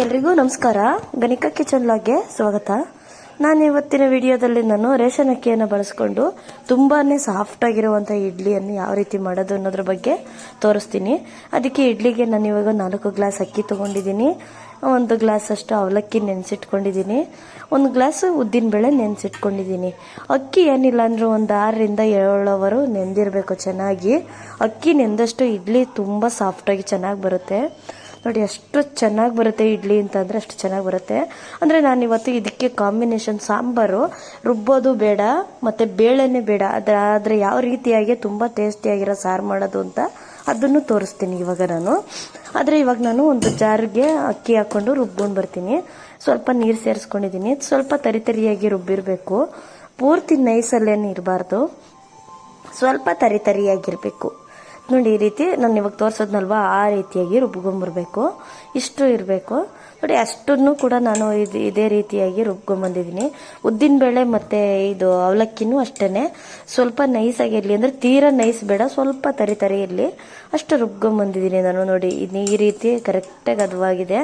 ಎಲ್ರಿಗೂ ನಮಸ್ಕಾರ. ಗಣಿಕಾ ಕಿಚನ್ ಲಾಗ್ಗೆ ಸ್ವಾಗತ. ನಾನು ಇವತ್ತಿನ ವಿಡಿಯೋದಲ್ಲಿ ನಾನು ರೇಷನ್ ಅಕ್ಕಿಯನ್ನು ಬಳಸ್ಕೊಂಡು ತುಂಬಾ ಸಾಫ್ಟ್ ಆಗಿರುವಂಥ ಇಡ್ಲಿಯನ್ನು ಯಾವ ರೀತಿ ಮಾಡೋದು ಅನ್ನೋದ್ರ ಬಗ್ಗೆ ತೋರಿಸ್ತೀನಿ. ಅದಕ್ಕೆ ಇಡ್ಲಿಗೆ ನಾನು ಇವಾಗ ನಾಲ್ಕು ಗ್ಲಾಸ್ ಅಕ್ಕಿ ತೊಗೊಂಡಿದ್ದೀನಿ. ಒಂದು ಗ್ಲಾಸ್ ಅಷ್ಟು ಅವಲಕ್ಕಿ ನೆನೆಸಿಟ್ಕೊಂಡಿದ್ದೀನಿ. ಒಂದು ಗ್ಲಾಸ್ ಉದ್ದಿನಬೇಳೆ ನೆನೆಸಿಟ್ಕೊಂಡಿದ್ದೀನಿ. ಅಕ್ಕಿ ಏನಿಲ್ಲ ಅಂದರೂ ಒಂದು ಆರರಿಂದ ಏಳವರು ನೆಂದಿರಬೇಕು ಚೆನ್ನಾಗಿ. ಅಕ್ಕಿ ನೆಂದಷ್ಟು ಇಡ್ಲಿ ತುಂಬ ಸಾಫ್ಟಾಗಿ ಚೆನ್ನಾಗಿ ಬರುತ್ತೆ. ನೋಡಿ ಎಷ್ಟು ಚೆನ್ನಾಗಿ ಬರುತ್ತೆ ಇಡ್ಲಿ ಅಂತಂದರೆ ಅಷ್ಟು ಚೆನ್ನಾಗಿ ಬರುತ್ತೆ. ಅಂದರೆ ನಾನು ಇವತ್ತು ಇದಕ್ಕೆ ಕಾಂಬಿನೇಷನ್ ಸಾಂಬಾರು, ರುಬ್ಬೋದು ಬೇಡ, ಮತ್ತು ಬೇಳೆನೇ ಬೇಡ. ಅದ್ರ ಆದರೆ ಯಾವ ರೀತಿಯಾಗಿ ತುಂಬ ಟೇಸ್ಟಿಯಾಗಿರೋ ಸಾರು ಮಾಡೋದು ಅಂತ ಅದನ್ನು ತೋರಿಸ್ತೀನಿ ಇವಾಗ ನಾನು. ಆದರೆ ಇವಾಗ ನಾನು ಒಂದು ಜಾರ್ಗೆ ಅಕ್ಕಿ ಹಾಕ್ಕೊಂಡು ರುಬ್ಕೊಂಡು ಬರ್ತೀನಿ. ಸ್ವಲ್ಪ ನೀರು ಸೇರಿಸ್ಕೊಂಡಿದ್ದೀನಿ ಸ್ವಲ್ಪ ತರಿ ತರಿಯಾಗಿ ರುಬ್ಬಿರಬೇಕು. ಪೂರ್ತಿ ನೈಸಲ್ಲೇನು ಇರಬಾರ್ದು. ಸ್ವಲ್ಪ ತರಿ ತರಿಯಾಗಿರಬೇಕು. ನೋಡಿ, ಈ ರೀತಿ ನಾನು ಇವಾಗ ತೋರಿಸೋದ್ನಲ್ವಾ? ಆ ರೀತಿಯಾಗಿ ರುಬ್ಕೊಂಬರ್ಬೇಕು ಇಷ್ಟು ಇರಬೇಕು. ನೋಡಿ, ಅಷ್ಟನ್ನು ಕೂಡ ನಾನು ಇದು, ಇದೇ ರೀತಿಯಾಗಿ ರುಬ್ಕೊಂಬಂದಿದ್ದೀನಿ ಉದ್ದಿನಬೇಳೆ ಮತ್ತು ಇದು ಅವಲಕ್ಕಿನೂ ಅಷ್ಟೇ ಸ್ವಲ್ಪ ನೈಸಾಗಿ ಇರಲಿ. ಅಂದರೆ ತೀರಾ ನೈಸ್ ಬೇಡ, ಸ್ವಲ್ಪ ತರಿ ತರಿ ಇರಲಿ. ಅಷ್ಟು ರುಬ್ಕೊಂಬಂದಿದ್ದೀನಿ ನಾನು ನೋಡಿ. ಇದು ಈ ರೀತಿ ಕರೆಕ್ಟಾಗಿ ಅದುವಾಗಿದೆ.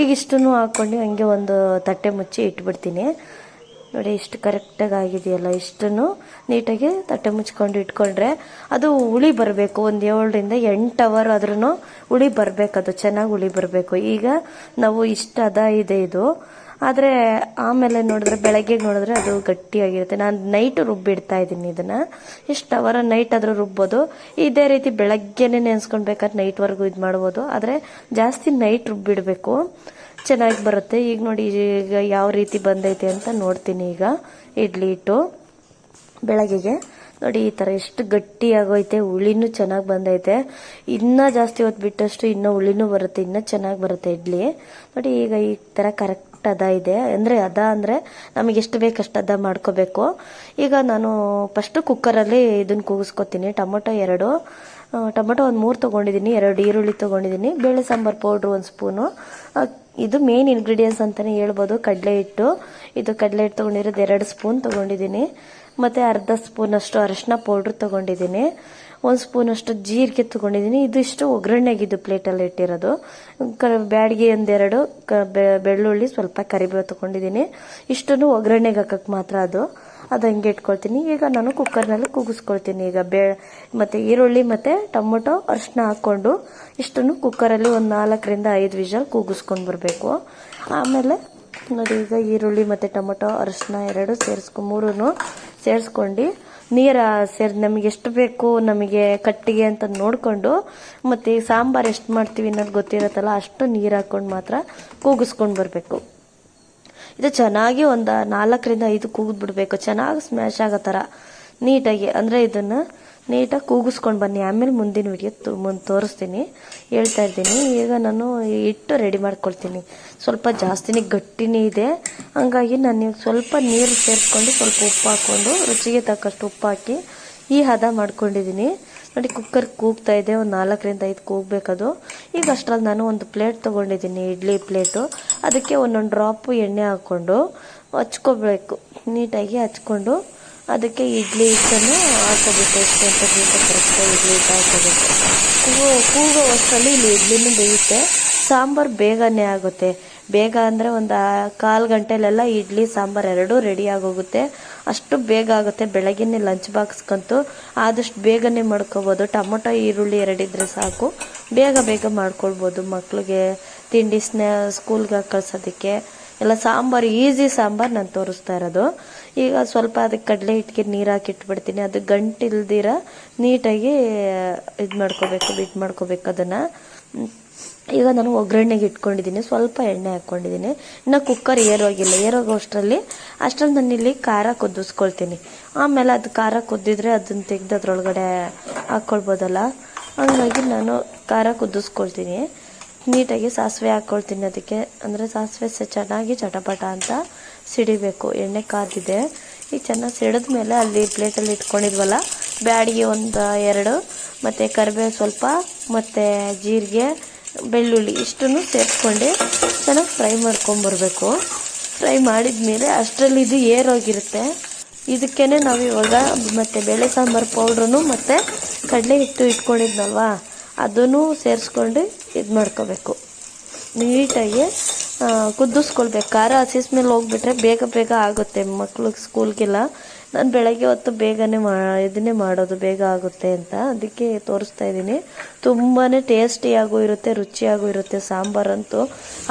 ಈಗ ಇಷ್ಟನ್ನು ಹಾಕ್ಕೊಂಡು ಹಂಗೆ ಒಂದು ತಟ್ಟೆ ಮುಚ್ಚಿ ಇಟ್ಬಿಡ್ತೀನಿ. ನೋಡಿ, ಇಷ್ಟು ಕರೆಕ್ಟಾಗಿ ಆಗಿದೆಯಲ್ಲ, ಇಷ್ಟನ್ನು ನೀಟಾಗಿ ತಟ್ಟೆ ಮುಚ್ಕೊಂಡು ಇಟ್ಕೊಂಡ್ರೆ ಅದು ಹುಳಿ ಬರಬೇಕು. ಒಂದು ಏಳರಿಂದ ಎಂಟು ಅವರ್ ಆದ್ರೂ ಹುಳಿ ಬರಬೇಕು, ಅದು ಚೆನ್ನಾಗಿ ಹುಳಿ ಬರಬೇಕು. ಈಗ ನಾವು ಇಷ್ಟು ಅದ ಇದೆ ಇದು. ಆದರೆ ಆಮೇಲೆ ನೋಡಿದ್ರೆ, ಬೆಳಗ್ಗೆ ನೋಡಿದ್ರೆ ಅದು ಗಟ್ಟಿಯಾಗಿರುತ್ತೆ. ನಾನು ನೈಟ್ ರುಬ್ಬಿಡ್ತಾ ಇದ್ದೀನಿ ಇದನ್ನು. ಇಷ್ಟು ಅವರ ನೈಟ್ ಆದರೂ ರುಬ್ಬೋದು. ಇದೇ ರೀತಿ ಬೆಳಗ್ಗೆನೆ ನೆನೆಸ್ಕೊಳ್ಬೇಕಾದ್ರೆ ನೈಟ್ವರೆಗೂ ಇದು ಮಾಡ್ಬೋದು ಆದರೆ ಜಾಸ್ತಿ ನೈಟ್ ರುಬ್ಬಿಡಬೇಕು. ಚೆನ್ನಾಗಿ ಬರುತ್ತೆ. ಈಗ ನೋಡಿ, ಈಗ ಯಾವ ರೀತಿ ಬಂದೈತೆ ಅಂತ ನೋಡ್ತೀನಿ ಈಗ. ಇಡ್ಲಿ ಹಿಟ್ಟು ಬೆಳಗ್ಗೆಗೆ ನೋಡಿ, ಈ ಥರ ಎಷ್ಟು ಗಟ್ಟಿಯಾಗೋಯ್ತೆ. ಹುಳಿನೂ ಚೆನ್ನಾಗಿ ಬಂದೈತೆ. ಇನ್ನೂ ಜಾಸ್ತಿ ಹೊತ್ತು ಬಿಟ್ಟಷ್ಟು ಇನ್ನೂ ಹುಳಿನೂ ಬರುತ್ತೆ. ಇನ್ನೂ ಚೆನ್ನಾಗಿ ಬರುತ್ತೆ ಇಡ್ಲಿ. ನೋಡಿ, ಈಗ ಈ ಥರ ಕರೆಕ್ಟ್ ಅದ ಇದೆ. ಅಂದರೆ, ಅದ ಅಂದರೆ ನಮಗೆ ಎಷ್ಟು ಬೇಕಷ್ಟು ಅದ ಮಾಡ್ಕೋಬೇಕು. ಈಗ ನಾನು ಫಸ್ಟು ಕುಕ್ಕರಲ್ಲಿ ಇದನ್ನು ಕೂಗಿಸ್ಕೊತೀನಿ. ಟೊಮೊಟೊ ಎರಡು. ಟೊಮೊಟೊ ಒಂದು ಮೂರು ತೊಗೊಂಡಿದ್ದೀನಿ ಎರಡು ಈರುಳ್ಳಿ ತೊಗೊಂಡಿದ್ದೀನಿ ಬೇಳೆ ಸಾಂಬಾರು ಪೌಡ್ರು ಒಂದು ಸ್ಪೂನು ಇದು ಮೇನ್ ಇಂಗ್ರೀಡಿಯೆಂಟ್ಸ್ ಅಂತಲೇ ಹೇಳ್ಬೋದು. ಕಡಲೆ ಹಿಟ್ಟು. ಇದು ಕಡಲೆ ಹಿಟ್ಟು ತೊಗೊಂಡಿರೋದು ಎರಡು ಸ್ಪೂನ್ ತೊಗೊಂಡಿದ್ದೀನಿ. ಮತ್ತು ಅರ್ಧ ಸ್ಪೂನಷ್ಟು ಅರಶಿನ ಪೌಡ್ರ್ ತೊಗೊಂಡಿದ್ದೀನಿ. ಒಂದು ಸ್ಪೂನಷ್ಟು ಜೀರಿಗೆ ತೊಗೊಂಡಿದ್ದೀನಿ. ಇದು ಇಷ್ಟು ಒಗ್ಗರಣೆಗಿದ್ದು ಪ್ಲೇಟಲ್ಲಿ ಇಟ್ಟಿರೋದು. ಕ, ಬ್ಯಾಡಿಗೆ ಒಂದೆರಡು, ಕ ಬೆಳ್ಳುಳ್ಳಿ ಸ್ವಲ್ಪ ಕರಿಬೇವು ತೊಗೊಂಡಿದ್ದೀನಿ. ಇಷ್ಟನ್ನು ಒಗ್ಗರಣೆಗೆ ಹಾಕಕ್ಕೆ ಮಾತ್ರ ಅದು. ಅದು ಹಂಗೆ ಇಟ್ಕೊಳ್ತೀನಿ. ಈಗ ನಾನು ಕುಕ್ಕರ್ನಲ್ಲಿ ಕೂಗಿಸ್ಕೊಳ್ತೀನಿ. ಈಗ ಬೇ, ಮತ್ತು ಈರುಳ್ಳಿ ಮತ್ತು ಟೊಮೊಟೊ ಅರಿಶಿನ ಹಾಕ್ಕೊಂಡು ಇಷ್ಟನ್ನು ಕುಕ್ಕರಲ್ಲಿ ಒಂದು ನಾಲ್ಕರಿಂದ ಐದು ವಿಷಲ್ ಕೂಗಿಸ್ಕೊಂಡು ಬರಬೇಕು. ಆಮೇಲೆ ನೋಡಿ, ಈಗ ಈರುಳ್ಳಿ ಮತ್ತು ಟೊಮೊಟೊ ಅರಿಶಿನ ಎರಡು ಸೇರಿಸ್ಕೊ ಮೂರೂ ಸೇರಿಸ್ಕೊಂಡು ನೀರು ಸೇರಿ, ನಮಗೆ ಎಷ್ಟು ಬೇಕು ನಮಗೆ ಕಟ್ಟಿಗೆ ಅಂತ ನೋಡಿಕೊಂಡು ಮತ್ತು ಸಾಂಬಾರು ಎಷ್ಟು ಮಾಡ್ತೀವಿ ಅನ್ನೋದು ಗೊತ್ತಿರತ್ತಲ್ಲ, ಅಷ್ಟು ನೀರು ಹಾಕ್ಕೊಂಡು ಮಾತ್ರ ಕೂಗಿಸ್ಕೊಂಡು ಬರಬೇಕು. ಇದು ಚೆನ್ನಾಗಿ ಒಂದು ನಾಲ್ಕರಿಂದ ಐದು ಕೂಗಿದ್ಬಿಡ್ಬೇಕು ಚೆನ್ನಾಗಿ ಸ್ಮ್ಯಾಶ್ ಆಗೋ ಥರ ನೀಟಾಗಿ, ಅಂದರೆ ಇದನ್ನು ನೀಟಾಗಿ ಕೂಗಿಸ್ಕೊಂಡು ಬನ್ನಿ. ಆಮೇಲೆ ಮುಂದಿನ ವಿಡಿಯೋ ಮುಂದೆ ತೋರಿಸ್ತೀನಿ. ಹೇಳ್ತಾ ಇದ್ದೀನಿ. ಈಗ ನಾನು ಹಿಟ್ಟು ರೆಡಿ ಮಾಡ್ಕೊಳ್ತೀನಿ. ಸ್ವಲ್ಪ ಜಾಸ್ತಿನೇ ಗಟ್ಟಿನೇ ಇದೆ. ಹಂಗಾಗಿ ನಾನು ಸ್ವಲ್ಪ ನೀರು ಸೇರಿಸ್ಕೊಂಡು ಸ್ವಲ್ಪ ಉಪ್ಪು ಹಾಕ್ಕೊಂಡು ರುಚಿಗೆ ತಕ್ಕಷ್ಟು ಉಪ್ಪು ಹಾಕಿ ಈ ಹದ ಮಾಡ್ಕೊಂಡಿದ್ದೀನಿ. ನೋಡಿ ಕುಕ್ಕರ್ ಕೂಗ್ತಾ ಇದೆ. ಒಂದು ನಾಲ್ಕರಿಂದ ಐದು ಕೂಗಬೇಕದು. ಈಗ ಅಷ್ಟರಲ್ಲಿ ನಾನು ಒಂದು ಪ್ಲೇಟ್ ತೊಗೊಂಡಿದ್ದೀನಿ, ಇಡ್ಲಿ ಪ್ಲೇಟು ಅದಕ್ಕೆ ಒಂದೊಂದು ಡ್ರಾಪು ಎಣ್ಣೆ ಹಾಕ್ಕೊಂಡು ಹಚ್ಕೋಬೇಕು. ನೀಟಾಗಿ ಹಚ್ಕೊಂಡು ಅದಕ್ಕೆ ಇಡ್ಲಿ ಹಿಟ್ಟನ್ನು ಹಾಕೋಬೇಕು ಎಷ್ಟು ಅಂತ ಬೇಕು ಇಡ್ಲಿ ಹಿಟ್ಟು ಹಾಕೋಬೇಕು ಕೂಗೋ ಕೂಗೋ ಅಷ್ಟರಲ್ಲಿ ಇಲ್ಲಿ ಇಡ್ಲಿನೂ ಬೇಯುತ್ತೆ. ಸಾಂಬಾರು ಬೇಗನೆ ಆಗುತ್ತೆ. ಬೇಗ ಅಂದರೆ ಒಂದು ಕಾಲು ಗಂಟೆಲೆಲ್ಲ ಇಡ್ಲಿ, ಸಾಂಬಾರು ಎರಡೂ ರೆಡಿಯಾಗೋಗುತ್ತೆ ಅಷ್ಟು ಬೇಗ ಆಗುತ್ತೆ. ಬೆಳಗ್ಗೆ ಲಂಚ್ ಬಾಕ್ಸ್ಗಂತೂ ಆದಷ್ಟು ಬೇಗನೆ ಮಾಡ್ಕೋಬೋದು. ಟೊಮೊಟೊ, ಈರುಳ್ಳಿ ಎರಡಿದ್ರೆ ಸಾಕು. ಬೇಗ ಬೇಗ ಮಾಡ್ಕೊಳ್ಬೋದು ಮಕ್ಕಳಿಗೆ ತಿಂಡಿ ಸ್ನ್ಯಾ ಸ್ಕೂಲ್ಗೆ ಕಳ್ಸೋದಕ್ಕೆ. ಎಲ್ಲ ಸಾಂಬಾರು ಈಸಿ ಸಾಂಬಾರು ನಾನು ತೋರಿಸ್ತಾ ಇರೋದು. ಈಗ ಸ್ವಲ್ಪ ಅದಕ್ಕೆ ಕಡಲೆ ಹಿಟ್ಟಿಗೆ ನೀರು ಹಾಕಿ ಇಟ್ಬಿಡ್ತೀನಿ. ಅದು ಗಂಟಿಲ್ದಿರ ನೀಟಾಗಿ ಇದು ಮಾಡ್ಕೋಬೇಕು ಬಿಟ್ಟು ಮಾಡ್ಕೋಬೇಕು ಅದನ್ನು. ಈಗ ನಾನು ಒಗ್ಗರಣೆಗೆ ಇಟ್ಕೊಂಡಿದ್ದೀನಿ. ಸ್ವಲ್ಪ ಎಣ್ಣೆ ಹಾಕ್ಕೊಂಡಿದ್ದೀನಿ ಇನ್ನು ಕುಕ್ಕರ್ ಏರೋಗಿಲ್ಲ. ಏರೋಗೋ ಅಷ್ಟರಲ್ಲಿ ಅಷ್ಟರಲ್ಲಿ ನಾನು ಇಲ್ಲಿ ಖಾರ ಕುದಿಸ್ಕೊಳ್ತೀನಿ. ಆಮೇಲೆ ಅದು ಖಾರ ಕುದ್ದಿದ್ರೆ ಅದನ್ನು ತೆಗೆದು ಅದರೊಳಗಡೆ ಹಾಕ್ಕೊಳ್ಬೋದಲ್ಲ ಹಂಗಾಗಿ ನಾನು ಖಾರ ಕುದಿಸ್ಕೊಳ್ತೀನಿ. ನೀಟಾಗಿ ಸಾಸಿವೆ ಹಾಕ್ಕೊಳ್ತೀನಿ ಅದಕ್ಕೆ. ಅಂದರೆ ಸಾಸಿವೆ ಚೆನ್ನಾಗಿ ಚಟಪಟ ಅಂತ ಸಿಡಿಬೇಕು. ಎಣ್ಣೆ ಕಾದಿದೆ. ಈಗ ಚೆನ್ನಾಗಿ ಸಿಡಿದ ಮೇಲೆ ಅಲ್ಲಿ ಪ್ಲೇಟಲ್ಲಿ ಇಟ್ಕೊಂಡಿದ್ವಲ್ಲ, ಬ್ಯಾಡಿಗೆ ಒಂದು ಎರಡು, ಮತ್ತು ಕರಿಬೇವು ಸ್ವಲ್ಪ, ಮತ್ತು ಜೀರಿಗೆ, ಬೆಳ್ಳುಳ್ಳಿ ಇಷ್ಟನ್ನು ಸೇರಿಸ್ಕೊಂಡು ಚೆನ್ನಾಗಿ ಫ್ರೈ ಮಾಡ್ಕೊಂಬರ್ಬೇಕು. ಫ್ರೈ ಮಾಡಿದ ಮೇಲೆ ಅಷ್ಟರಲ್ಲಿ ಇದು ಏರೋಗಿರುತ್ತೆ. ಇದಕ್ಕೇ ನಾವು ಇವಾಗ ಮತ್ತು ಬೇಳೆ ಸಾಂಬಾರು ಪೌಡ್ರೂ ಮತ್ತು ಕಡಲೆ ಹಿಟ್ಟು ಇಟ್ಕೊಂಡಿದ್ನಲ್ವಾ, ಅದನ್ನು ಸೇರಿಸ್ಕೊಂಡು ಇದು ಮಾಡ್ಕೋಬೇಕು. ನೀಟಾಗಿ ಕುದ್ದಿಸ್ಕೊಳ್ಬೇಕು ಖಾರ ಖಾರ ಹಸಿಸ್ಮೇಲೆ ಹೋಗ್ಬಿಟ್ರೆ ಬೇಗ ಬೇಗ ಆಗುತ್ತೆ ಮಕ್ಳಿಗೆ ಸ್ಕೂಲ್ಗೆಲ್ಲ. ನಾನು ಬೆಳಗ್ಗೆ ಹೊತ್ತು ಬೇಗನೆ ಮಾ, ಇದನ್ನೇ ಮಾಡೋದು, ಬೇಗ ಆಗುತ್ತೆ ಅಂತ. ಅದಕ್ಕೆ ತೋರಿಸ್ತಾ ಇದ್ದೀನಿ. ತುಂಬಾ ಟೇಸ್ಟಿಯಾಗೂ ಇರುತ್ತೆ, ರುಚಿಯಾಗೂ ಇರುತ್ತೆ ಸಾಂಬಾರಂತೂ.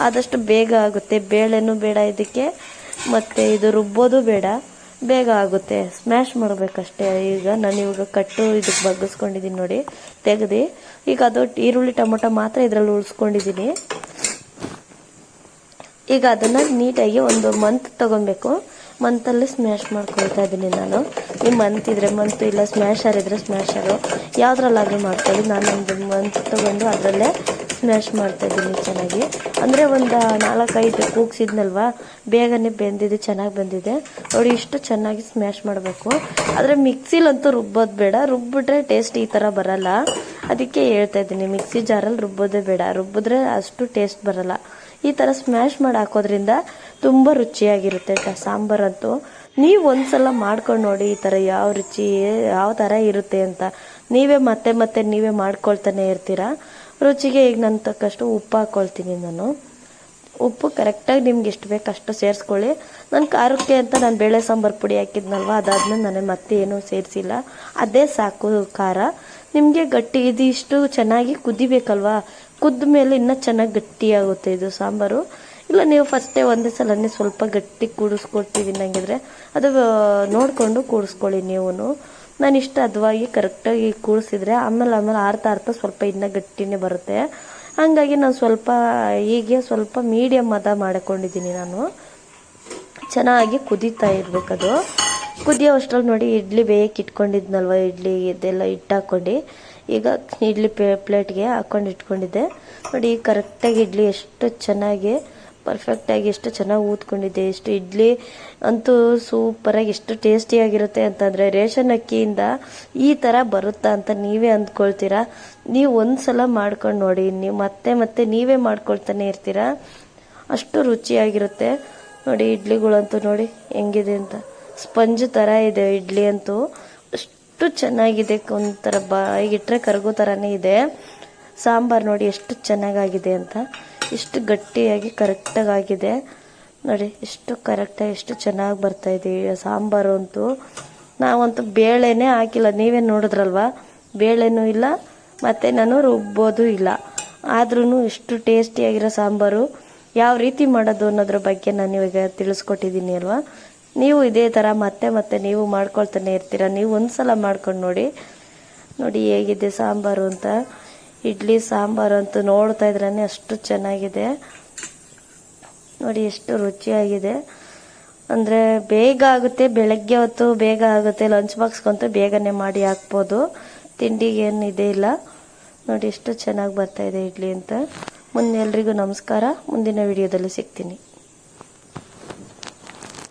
ಆದಷ್ಟು ಬೇಗ ಆಗುತ್ತೆ. ಬೇಳೆನೂ ಬೇಡ ಇದಕ್ಕೆ. ಮತ್ತು ಇದು ರುಬ್ಬೋದು ಬೇಡ. ಬೇಗ ಆಗುತ್ತೆ. ಸ್ಮ್ಯಾಶ್ ಮಾಡಬೇಕಷ್ಟೇ. ಈಗ ನಾನು ಇವಾಗ ಕಟ್ಟು ಇದಕ್ಕೆ ಬಗ್ಗಿಸ್ಕೊಂಡಿದ್ದೀನಿ ನೋಡಿ. ತೆಗೆದು. ಈಗ ಅದು ಈರುಳ್ಳಿ ಟೊಮೊಟೊ ಮಾತ್ರ ಇದರಲ್ಲಿ ಉಳಿಸ್ಕೊಂಡಿದ್ದೀನಿ ಈಗ ಅದನ್ನು ನೀಟಾಗಿ ಒಂದು ಮಂತ್ ತೊಗೊಬೇಕು. ಮಂತಲ್ಲಿ ಸ್ಮ್ಯಾಶ್ ಮಾಡ್ಕೊಳ್ತಾ ಇದ್ದೀನಿ ನಾನು. ಈ ಮಂತ್ ಇದ್ರೆ ಮಂತ್, ಇಲ್ಲ ಸ್ಮ್ಯಾಶರ್ ಇದ್ರೆ ಸ್ಮ್ಯಾಶರು ಯಾವುದ್ರಲ್ಲಾದರೂ ಮಾಡ್ಕೊಳ್ಳಿ. ನಾನು ಒಂದು ಮಂತ್ ತೊಗೊಂಡು ಅದರಲ್ಲೇ ಸ್ಮ್ಯಾಶ್ ಮಾಡ್ತಾ ಇದ್ದೀನಿ ಚೆನ್ನಾಗಿ. ಅಂದರೆ ಒಂದು ನಾಲ್ಕೈದು ಕೂಗ್ಸಿದ್ನಲ್ವ ಬೇಗನೆ ಬೆಂದಿದೆ, ಚೆನ್ನಾಗಿ ಬಂದಿದೆ. ನೋಡಿ, ಇಷ್ಟು ಚೆನ್ನಾಗಿ ಸ್ಮ್ಯಾಶ್ ಮಾಡಬೇಕು. ಆದರೆ ಮಿಕ್ಸಿಲಂತೂ ರುಬ್ಬೋದು ಬೇಡ. ರುಬ್ಬಿಟ್ರೆ ಟೇಸ್ಟ್ ಈ ಥರ ಬರಲ್ಲ. ಅದಕ್ಕೆ ಹೇಳ್ತಾ ಇದ್ದೀನಿ ಮಿಕ್ಸಿ ಜಾರಲ್ಲಿ ರುಬ್ಬೋದೇ ಬೇಡ. ರುಬ್ಬಿದ್ರೆ ಅಷ್ಟು ಟೇಸ್ಟ್ ಬರಲ್ಲ. ಈ ಥರ ಸ್ಮ್ಯಾಶ್ ಮಾಡಿ ಹಾಕೋದ್ರಿಂದ ತುಂಬ ರುಚಿಯಾಗಿರುತ್ತೆ ಸಾಂಬಾರಂತೂ ನೀವು ಒಂದ್ಸಲ ಮಾಡ್ಕೊಂಡು ನೋಡಿ ಈ ಥರ ಯಾವ ರುಚಿ, ಯಾವ ಥರ ಇರುತ್ತೆ ಅಂತ. ನೀವೇ ಮತ್ತೆ ಮತ್ತೆ ನೀವೇ ಮಾಡ್ಕೊಳ್ತಾನೆ ಇರ್ತೀರಾ? ರುಚಿಗೆ ಈಗ ನನ್ನ ತಕ್ಕಷ್ಟು ಉಪ್ಪು ಹಾಕ್ಕೊಳ್ತೀನಿ ನಾನು. ಉಪ್ಪು ಕರೆಕ್ಟಾಗಿ ನಿಮ್ಗೆ ಎಷ್ಟು ಬೇಕು ಅಷ್ಟು ಸೇರಿಸ್ಕೊಳ್ಳಿ. ನಾನು ಖಾರಕ್ಕೆ ಅಂತ ನಾನು ಬೇಳೆ ಸಾಂಬಾರು ಪುಡಿ ಹಾಕಿದ್ನಲ್ವ, ಅದಾದ್ಮೇಲೆ ನಾನು ಮತ್ತೆ ಏನೂ ಸೇರಿಸಿಲ್ಲ. ಅದೇ ಸಾಕು ಖಾರ. ನಿಮಗೆ ಗಟ್ಟಿ, ಇದು ಚೆನ್ನಾಗಿ ಕುದಿಬೇಕಲ್ವಾ? ಕುದ್ದ ಮೇಲೆ ಇನ್ನೂ ಚೆನ್ನಾಗಿ ಗಟ್ಟಿಯಾಗುತ್ತೆ ಇದು ಸಾಂಬಾರು. ಇಲ್ಲ, ನೀವು ಫಸ್ಟೇ ಒಂದೇ ಸಲನೇ ಸ್ವಲ್ಪ ಗಟ್ಟಿ ಕೂಡಿಸ್ಕೊಡ್ತೀವಿ ನಂಗಿದ್ರೆ ಅದು ನೋಡಿಕೊಂಡು ಕೂಡಿಸ್ಕೊಳ್ಳಿ ನೀವು ನಾನು ಇಷ್ಟು ಹದವಾಗಿ ಕರೆಕ್ಟಾಗಿ ಕೂಡಿಸಿದ್ರೆ ಆಮೇಲೆ ಆಮೇಲೆ ಆರ್ತಾ ಆರ್ತಾ ಸ್ವಲ್ಪ ಇನ್ನೂ ಗಟ್ಟಿನೇ ಬರುತ್ತೆ. ಹಾಗಾಗಿ ನಾನು ಸ್ವಲ್ಪ ಹೀಗೆ ಸ್ವಲ್ಪ ಮೀಡಿಯಮ್ ಅದ ಮಾಡಿಕೊಂಡಿದ್ದೀನಿ ನಾನು. ಚೆನ್ನಾಗಿ ಕುದೀತಾ ಇರಬೇಕದು. ಕುದಿಯೋ ಅಷ್ಟ್ರಲ್ಲಿ ನೋಡಿ ಇಡ್ಲಿ ಬೇಯಕ್ಕೆ ಇಟ್ಕೊಂಡಿದ್ನಲ್ವ ಇಡ್ಲಿ ಇದೆಲ್ಲ ಇಟ್ಟು ಹಾಕ್ಕೊಂಡು ಈಗ ಇಡ್ಲಿ ಪ್ಲೇ ಪ್ಲೇಟ್ಗೆ ಹಾಕ್ಕೊಂಡು ಇಟ್ಕೊಂಡಿದ್ದೆ. ನೋಡಿ ಕರೆಕ್ಟಾಗಿ ಇಡ್ಲಿ ಎಷ್ಟು ಚೆನ್ನಾಗಿ ಪರ್ಫೆಕ್ಟಾಗಿ ಎಷ್ಟು ಚೆನ್ನಾಗಿ ಊದ್ಕೊಂಡಿದ್ದೆ, ಎಷ್ಟು ಇಡ್ಲಿ ಅಂತೂ ಸೂಪರಾಗಿ ಎಷ್ಟು ಟೇಸ್ಟಿಯಾಗಿರುತ್ತೆ ಅಂತಂದರೆ ರೇಷನ್ ಅಕ್ಕಿಯಿಂದ ಈ ಥರ ಬರುತ್ತಾ ಅಂತ ನೀವೇ ಅಂದ್ಕೊಳ್ತೀರಾ? ನೀವು ಒಂದ್ಸಲ ಮಾಡ್ಕೊಂಡು ನೋಡಿ, ನೀವು ಮತ್ತೆ ಮತ್ತೆ ನೀವೇ ಮಾಡ್ಕೊಳ್ತಾನೆ ಇರ್ತೀರಾ? ಅಷ್ಟು ರುಚಿಯಾಗಿರುತ್ತೆ. ನೋಡಿ ಇಡ್ಲಿಗಳಂತೂ ನೋಡಿ ಹೆಂಗಿದೆ ಅಂತ. ಸ್ಪಂಜ್ ಥರ ಇದೆ ಇಡ್ಲಿ ಅಂತೂ. ಅಷ್ಟು ಚೆನ್ನಾಗಿದೆ, ಒಂಥರ ಬಾಯಿಗಿಟ್ರೆ ಕರಗೋ ಥರನೇ ಇದೆ. ಸಾಂಬಾರು ನೋಡಿ ಎಷ್ಟು ಚೆನ್ನಾಗಾಗಿದೆ ಅಂತ. ಇಷ್ಟು ಗಟ್ಟಿಯಾಗಿ ಕರೆಕ್ಟಾಗಿ ಆಗಿದೆ ನೋಡಿ, ಎಷ್ಟು ಕರೆಕ್ಟಾಗಿ ಎಷ್ಟು ಚೆನ್ನಾಗಿ ಬರ್ತಾ ಈ ಸಾಂಬಾರು ಅಂತೂ ನಾವಂತೂ ಬೇಳೆನೇ ಹಾಕಿಲ್ಲ. ನೀವೇ ನೋಡಿದ್ರಲ್ವಾ? ಬೇಳೆನೂ ಇಲ್ಲ, ಮತ್ತು ನಾನು ರುಬ್ಬೋದು ಇಲ್ಲ. ಆದ್ರೂ ಎಷ್ಟು ಟೇಸ್ಟಿಯಾಗಿರೋ ಸಾಂಬಾರು ಯಾವ ರೀತಿ ಮಾಡೋದು ಅನ್ನೋದ್ರ ಬಗ್ಗೆ ನಾನು ಇವಾಗ ತಿಳಿಸ್ಕೊಟ್ಟಿದ್ದೀನಿ ಅಲ್ವಾ? ನೀವು ಇದೇ ಥರ ಮತ್ತೆ ಮತ್ತೆ ನೀವು ಮಾಡ್ಕೊಳ್ತಾನೆ ಇರ್ತೀರ? ನೀವು ಒಂದ್ಸಲ ಮಾಡ್ಕೊಂಡು ನೋಡಿ. ನೋಡಿ, ಹೇಗಿದೆ ಸಾಂಬಾರು ಅಂತ. ಇಡ್ಲಿ, ಸಾಂಬಾರು ಅಂತೂ ನೋಡ್ತಾ ಇದ್ರೇ ಅಷ್ಟು ಚೆನ್ನಾಗಿದೆ. ನೋಡಿ, ಎಷ್ಟು ರುಚಿಯಾಗಿದೆ. ಅಂದರೆ ಬೇಗ ಆಗುತ್ತೆ, ಬೆಳಗ್ಗೆ ಹೊತ್ತು ಬೇಗ ಆಗುತ್ತೆ ಲಂಚ್ ಬಾಕ್ಸ್ಗಂತೂ ಬೇಗನೆ ಮಾಡಿ ಹಾಕ್ಬೋದು. ತಿಂಡಿಗೇನು ಇದೇ ಇಲ್ಲ. ನೋಡಿ, ಎಷ್ಟು ಚೆನ್ನಾಗಿ ಬರ್ತಾ ಇದೆ ಇಡ್ಲಿ ಅಂತ. ಮುಂದೆ ಎಲ್ರಿಗೂ ನಮಸ್ಕಾರ. ಮುಂದಿನ ವಿಡಿಯೋದಲ್ಲಿ ಸಿಗ್ತೀನಿ.